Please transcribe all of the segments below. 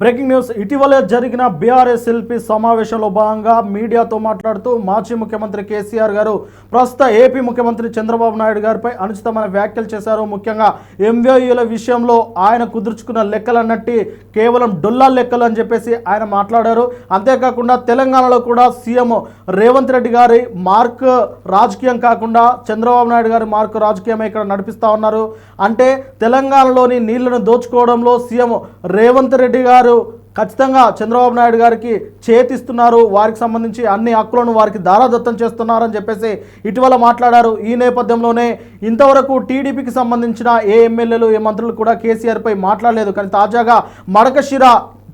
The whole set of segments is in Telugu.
Breaking news. ఇటీవలే జరిగిన బీఆర్ఎస్ ఎల్పీ సమావేశంలో భాగంగా మీడియాతో మాట్లాడుతూ మాజీ ముఖ్యమంత్రి కేసీఆర్ గారు ప్రస్తుత ఏపీ ముఖ్యమంత్రి చంద్రబాబు నాయుడు గారిపై అనుచితమైన వ్యాఖ్యలు చేశారు. ముఖ్యంగా ఎంవోయూల విషయంలో ఆయన కుదుర్చుకున్న లెక్కలన్నట్టి కేవలం డొల్లా లెక్కలు అని చెప్పేసి ఆయన మాట్లాడారు. అంతేకాకుండా తెలంగాణలో కూడా సీఎం రేవంత్ రెడ్డి గారి మార్క్ రాజకీయం కాకుండా చంద్రబాబు నాయుడు గారి మార్క్ రాజకీయం ఇక్కడ నడిపిస్తా ఉన్నారు. అంటే తెలంగాణలోని నీళ్ళను దోచుకోవడంలో సీఎం రేవంత్ రెడ్డి గారు ఖచ్చితంగా చంద్రబాబు నాయుడు గారికి చేతిస్తున్నారు. వారికి సంబంధించి అన్ని హక్కులను వారికి దారాదత్తం చేస్తున్నారని చెప్పేసి ఇటీవల మాట్లాడారు. ఈ నేపథ్యంలోనే ఇంతవరకు టీడీపీకి సంబంధించిన ఏ ఎమ్మెల్యేలు ఏ మంత్రులు కూడా కేసీఆర్పై మాట్లాడలేదు. కానీ తాజాగా Madakasira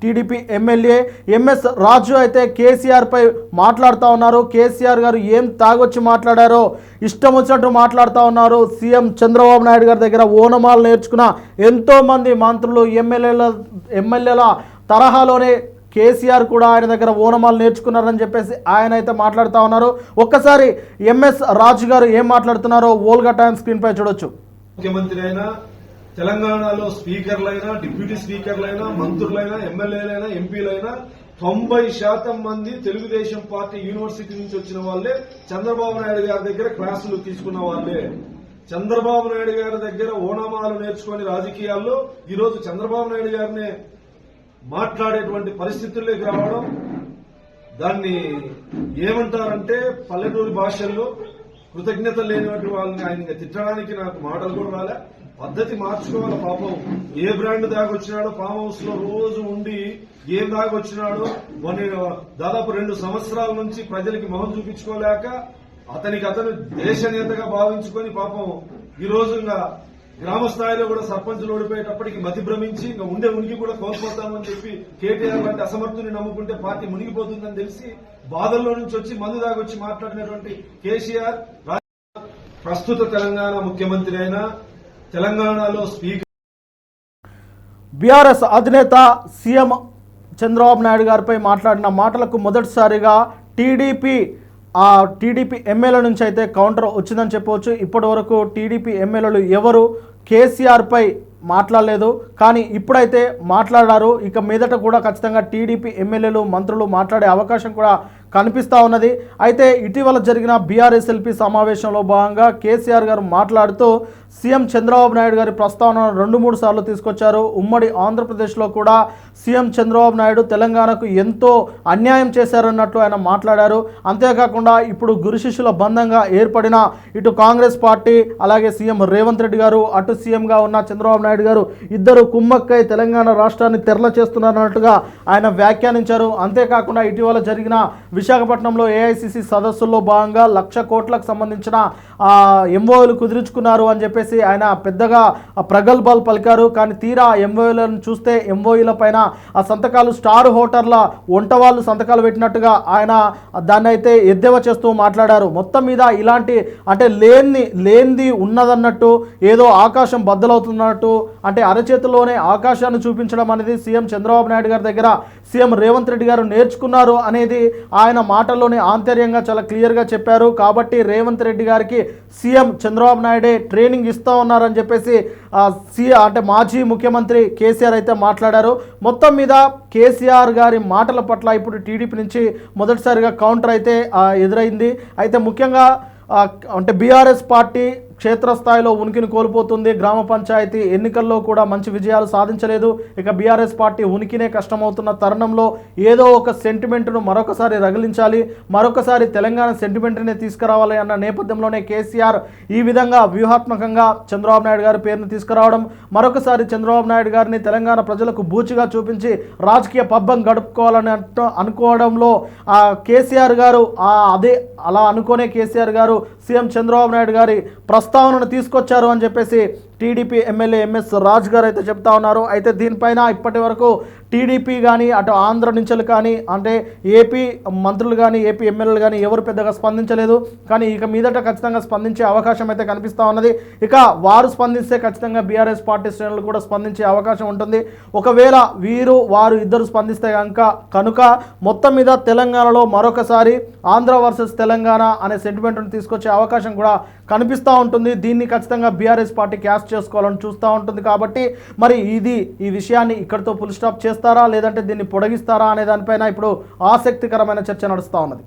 TDP MLA MS Raju అయితే కేసీఆర్పై మాట్లాడుతూ ఉన్నారు. కేసీఆర్ గారు ఏం తాగొచ్చి మాట్లాడారో ఇష్టం వచ్చినట్టు మాట్లాడుతూ ఉన్నారు. సీఎం చంద్రబాబు నాయుడు గారి దగ్గర ఓనమాలు నేర్చుకున్న ఎంతోమంది మంత్రులు ఎమ్మెల్యేల ఎమ్మెల్యేల తరహాలోనే కేసీఆర్ కూడా ఆయన దగ్గర ఓనమాలు నేర్చుకున్నారని చెప్పేసి ఆయన అయితే మాట్లాడుతూ ఉన్నారు. ఒక్కసారి ఎంఎస్ రాజు గారు ఏం మాట్లాడుతున్నారో ఓల్గా టైం స్క్రీన్ పై చూడొచ్చు. ముఖ్యమంత్రి అయినా తెలంగాణలో స్పీకర్లైనా డిప్యూటీ స్పీకర్లైనా మంత్రులైనా ఎమ్మెల్యేలైనా ఎంపీలైనా తొంభై శాతం మంది తెలుగుదేశం పార్టీ యూనివర్సిటీ నుంచి వచ్చిన వాళ్ళే చంద్రబాబు నాయుడు గారి దగ్గర క్లాసులు తీసుకున్న వాళ్ళే. చంద్రబాబు నాయుడు గారి దగ్గర ఓనామాలు నేర్చుకుని రాజకీయాల్లో ఈరోజు చంద్రబాబు నాయుడు గారినే మాట్లాడేటువంటి పరిస్థితుల్లోకి రావడం దాన్ని ఏమంటారంటే పల్లెటూరి భాషల్లో కృతజ్ఞత లేనివంటి వాళ్ళని ఆయన తిట్టడానికి నాకు మాటలు కూడా రాలే. పద్ధతి మార్చుకోవాలి పాపం. ఏ బ్రాండ్ దాగొచ్చినాడో ఫామ్ హౌస్లో రోజు ఉండి ఏం దాగొచ్చినాడో మొన్న దాదాపు రెండు సంవత్సరాల నుంచి ప్రజలకి మొహం చూపించుకోలేక అతనికి అతను దేశ నేతగా భావించుకొని పాపం ఈ రోజు గ్రామ స్థాయిలో కూడా సర్పంచులు ఓడిపోయేటప్పటికి మతి భ్రమించి ఇంకా ఉండే మునిగి కూడా కోల్పోతామని చెప్పి కేటీఆర్ లాంటి అసమర్థుని నమ్ముకుంటే పార్టీ మునిగిపోతుందని తెలిసి బాధల్లో నుంచి వచ్చి మందు దాగొచ్చి మాట్లాడినటువంటి కేసీఆర్ ప్రస్తుత తెలంగాణ ముఖ్యమంత్రి అయినా తెలంగాణలో స్పీకర్ బీఆర్ఎస్ అధినేత సీఎం చంద్రబాబు నాయుడు గారిపై మాట్లాడిన మాటలకు మొదటిసారిగా టీడీపీ ఆ టీడీపీ ఎమ్మెల్యే నుంచి అయితే కౌంటర్ వచ్చిందని చెప్పవచ్చు. ఇప్పటి వరకు టీడీపీ ఎమ్మెల్యేలు ఎవరు కేసీఆర్పై మాట్లాడలేదు. కానీ ఇప్పుడైతే మాట్లాడారు. ఇక మీదట కూడా ఖచ్చితంగా టీడీపీ ఎమ్మెల్యేలు మంత్రులు మాట్లాడే అవకాశం కూడా కనిపిస్తూ ఉన్నది. అయితే ఇటీవల జరిగిన బీఆర్ఎస్ఎల్పి సమావేశంలో భాగంగా కేసీఆర్ గారు మాట్లాడుతూ సీఎం చంద్రబాబు నాయుడు గారి ప్రస్తావనను రెండు మూడు సార్లు తీసుకొచ్చారు. ఉమ్మడి ఆంధ్రప్రదేశ్లో కూడా సీఎం చంద్రబాబు నాయుడు తెలంగాణకు ఎంతో అన్యాయం చేశారన్నట్లు ఆయన మాట్లాడారు. అంతేకాకుండా ఇప్పుడు గురు శిష్యుల బంధంగా ఏర్పడిన ఇటు కాంగ్రెస్ పార్టీ అలాగే సీఎం రేవంత్ రెడ్డి గారు అటు సీఎంగా ఉన్న చంద్రబాబు నాయుడు గారు ఇద్దరు కుమ్మక్కై తెలంగాణ రాష్ట్రాన్ని తెరల చేస్తున్నారన్నట్టుగా ఆయన వ్యాఖ్యానించారు. అంతేకాకుండా ఇటీవల జరిగిన విశాఖపట్నంలో ఏఐసిసి సదస్సుల్లో భాగంగా లక్ష కోట్లకు సంబంధించిన ఎంఓలు కుదుర్చుకున్నారు అని చెప్పి చెప్పేసి ఆయన పెద్దగా ప్రగల్భాలు పలికారు. కానీ తీరా ఎంఓఈలను చూస్తే ఎంఓఈల పైన ఆ సంతకాలు స్టార్ హోటర్ల వంట వాళ్ళు సంతకాలు పెట్టినట్టుగా ఆయన దాన్ని అయితే ఎద్దేవా చేస్తూ మాట్లాడారు. మొత్తం మీద ఇలాంటి అంటే లేని లేనిది ఉన్నదన్నట్టు ఏదో ఆకాశం బద్దలవుతున్నట్టు అంటే అరచేతిలోనే ఆకాశాన్ని చూపించడం అనేది సీఎం చంద్రబాబు నాయుడు గారి దగ్గర సీఎం రేవంత్ రెడ్డి గారు నేర్చుకున్నారు అనేది ఆయన మాటల్లోనే ఆంతర్యంగా చాలా క్లియర్గా చెప్పారు. కాబట్టి రేవంత్ రెడ్డి గారికి సీఎం చంద్రబాబు నాయుడే ట్రైనింగ్ ఇస్తూ ఉన్నారని చెప్పేసి సి అంటే మాజీ ముఖ్యమంత్రి కేసీఆర్ అయితే మాట్లాడారు. మొత్తం మీద కేసీఆర్ గారి మాటల పట్ల ఇప్పుడు టీడీపీ నుంచి మొదటిసారిగా కౌంటర్ అయితే ఎదురైంది. అయితే ముఖ్యంగా అంటే బీఆర్ఎస్ పార్టీ క్షేత్రస్థాయిలో ఉనికిని కోల్పోతుంది. గ్రామ పంచాయతీ ఎన్నికల్లో కూడా మంచి విజయాలు సాధించలేదు. ఇక బీఆర్ఎస్ పార్టీ ఉనికినే కష్టమవుతున్న తరుణంలో ఏదో ఒక సెంటిమెంట్ను మరొకసారి రగిలించాలి. మరొకసారి తెలంగాణ సెంటిమెంట్ని తీసుకురావాలి అన్న నేపథ్యంలోనే కేసీఆర్ ఈ విధంగా వ్యూహాత్మకంగా చంద్రబాబు నాయుడు గారి పేరును తీసుకురావడం మరొకసారి చంద్రబాబు నాయుడు గారిని తెలంగాణ ప్రజలకు బూచిగా చూపించి రాజకీయ పబ్బం గడుపుకోవాలని అనుకోవడంలో ఆ కేసీఆర్ గారు అదే అలా అనుకోనే కేసీఆర్ గారు సీఎం చంద్రబాబు నాయుడు గారి ప్రస్తావనను తీసుకొచ్చారు అని చెప్పేసి టీడీపీ ఎమ్మెల్యే ఎంఎస్ రాజ్ గారు అయితే చెప్తా ఉన్నారు. అయితే దీనిపైన ఇప్పటి వరకు టీడీపీ కానీ అటు ఆంధ్ర నుంచెలు కానీ అంటే ఏపీ మంత్రులు కానీ ఏపీ ఎమ్మెల్యేలు కానీ ఎవరు పెద్దగా స్పందించలేదు. కానీ ఇక మీదట ఖచ్చితంగా స్పందించే అవకాశం అయితే కనిపిస్తూ ఉన్నది. ఇక వారు స్పందిస్తే ఖచ్చితంగా బీఆర్ఎస్ పార్టీ శ్రేణులు కూడా స్పందించే అవకాశం ఉంటుంది. ఒకవేళ వీరు వారు ఇద్దరు స్పందిస్తే కనుక కనుక మొత్తం మీద తెలంగాణలో మరొకసారి ఆంధ్ర వర్సెస్ తెలంగాణ అనే సెంటిమెంట్ను తీసుకొచ్చే అవకాశం కూడా కనిపిస్తూ ఉంటుంది. దీన్ని ఖచ్చితంగా బీఆర్ఎస్ పార్టీ క్యాస్ట్ చేసుకోవాలని చూస్తూ ఉంటుంది కాబట్టి మరి ఇది ఈ విషయాన్ని ఇక్కడితో ఫుల్ స్టాప్ చేస్తారా? లేదంటే దీన్ని పొడిగిస్తారా? అనే దానిపైన ఇప్పుడు ఆసక్తికరమైన చర్చ నడుస్తూ ఉన్నది.